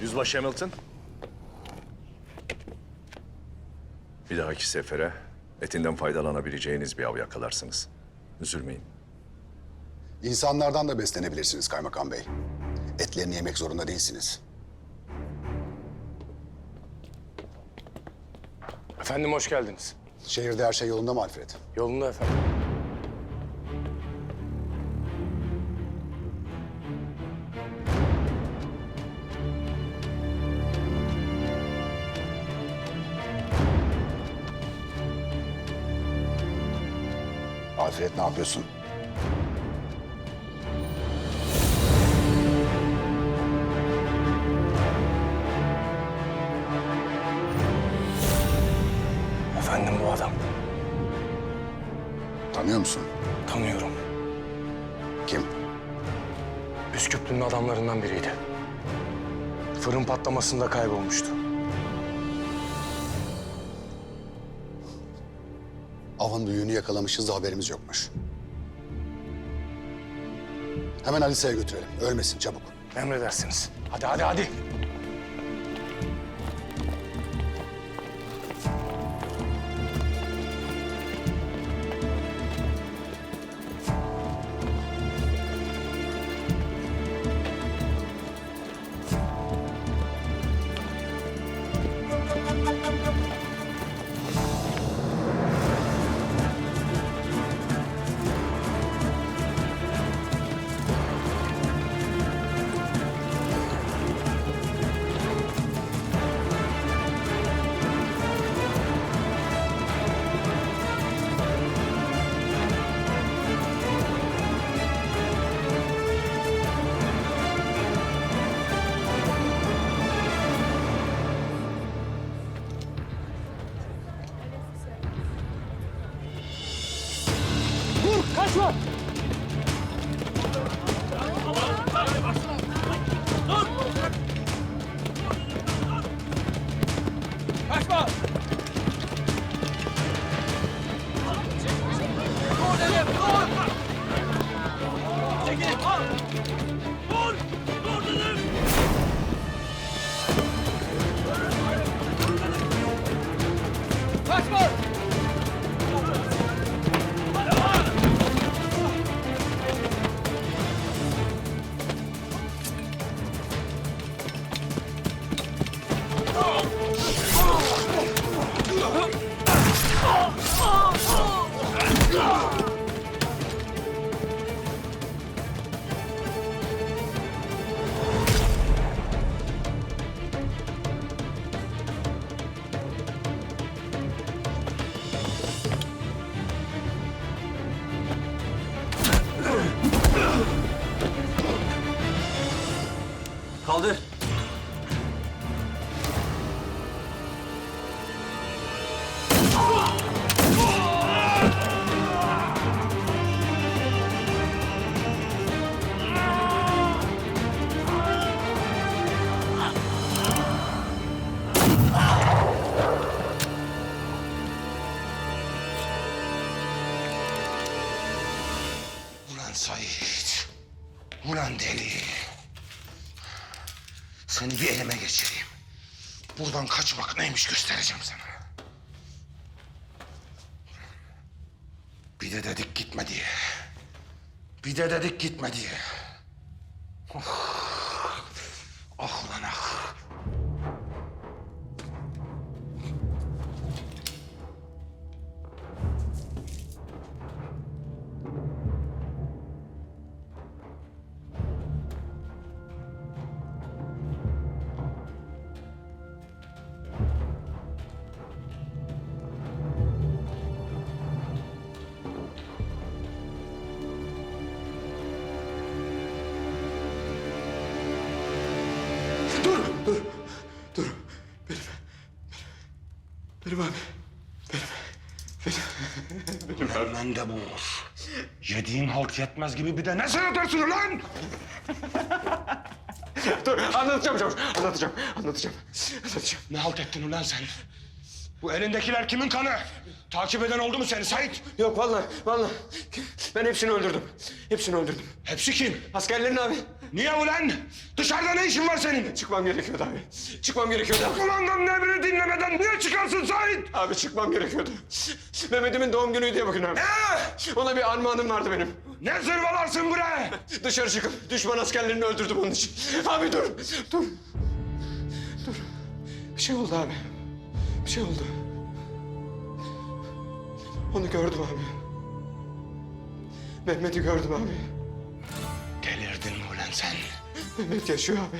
Yüzbaşı Hamilton. Bir dahaki sefere etinden faydalanabileceğiniz bir av yakalarsınız. Üzülmeyin. İnsanlardan da beslenebilirsiniz kaymakam bey. Etlerini yemek zorunda değilsiniz. Efendim hoş geldiniz. Şehirde her şey yolunda mı Alfred? Yolunda efendim. Alfred ne yapıyorsun? Efendim bu adam. Tanıyor musun? Tanıyorum. Kim? Üsküplü'nün adamlarından biriydi. Fırın patlamasında kaybolmuştu. Avın büyüğünü yakalamışız da haberimiz yokmuş. Hemen Alisa'ya götürelim. Ölmesin çabuk. Emredersiniz. Hadi hadi hadi. 그 만. Kaldır. Ulan Sait. Ulan deli. Seni bir elime geçireyim. Buradan kaçmak neymiş göstereceğim sana. Bir de dedik gitme diye. Bir de dedik gitme diye. Oh. Dur, dur, dur. Benim, benim, benim abi. Hemen de bu. Yediğin halt yetmez gibi bir de ne sıradarsın ulan? Dur anlatacağım çavuş. Anlatacağım. Anlatacağım. Anlatacağım. Ne halt ettin ulan sen? Bu elindekiler kimin kanı? Takip eden oldu mu seni Sait? Yok vallahi vallahi. Ben hepsini öldürdüm. Hepsini öldürdüm. Hepsi kim? Askerlerin abi. Niye ulan? Dışarıda ne işin var senin? Çıkmam gerekiyordu abi. Çıkmam gerekiyordu. Kumandanın emrini dinlemeden niye çıkarsın Sait? Abi çıkmam gerekiyordu. Mehmet'imin doğum günü diye bugün abi. Ee? Ona bir armağanım vardı benim. Ne zırvalarsın buraya? Dışarı çıkıp düşman askerlerini öldürdüm onun için. Abi dur, dur. Dur. Bir şey oldu abi. Bir şey oldu. Onu gördüm abi. Mehmet'i gördüm abi. Delirdin mi ulan sen? Mehmet yaşıyor abi.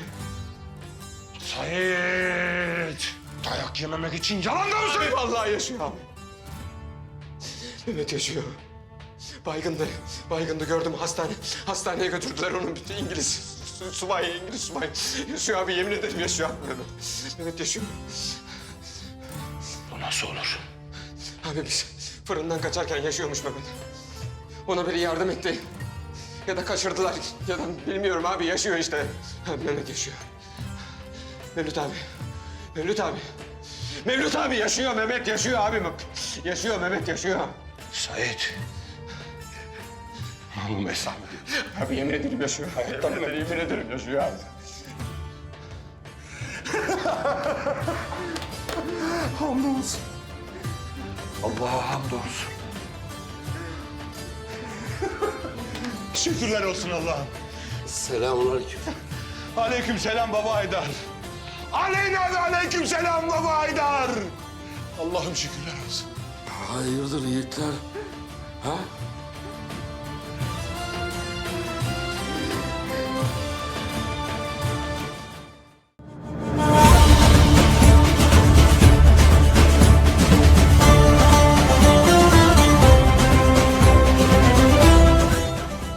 Sait! Dayak yememek için yalan mısın? Vallahi yaşıyor abi. Mehmet yaşıyor. Baygındı. Baygındı gördüm hastane. Hastaneye götürdüler onu. Bir İngiliz su- subay, İngiliz subay. Yaşıyor abi yemin ederim yaşıyor abi Mehmet. Mehmet yaşıyor. Nasıl olur? Abi biz fırından kaçarken yaşıyormuş Mehmet. Ona biri yardım etti. Ya da kaçırdılar ya da bilmiyorum abi yaşıyor işte. Ha, Mehmet yaşıyor. Mevlüt abi. Mevlüt abi. Mevlüt abi yaşıyor Mehmet yaşıyor abi. Yaşıyor Mehmet yaşıyor. Sait! Namus hesabı. Abi yemin ederim yaşıyor. Hayattan beri yemin ederim yaşıyor abi. Hamdolsun. Allah'a hamdolsun. Şükürler olsun Allah'ım. Selamünaleyküm. Aleyküm selam baba Haydar. Aleyna ve aleyküm selam baba Haydar. Allah'ım şükürler olsun. Hayırdır yiğitler? Ha?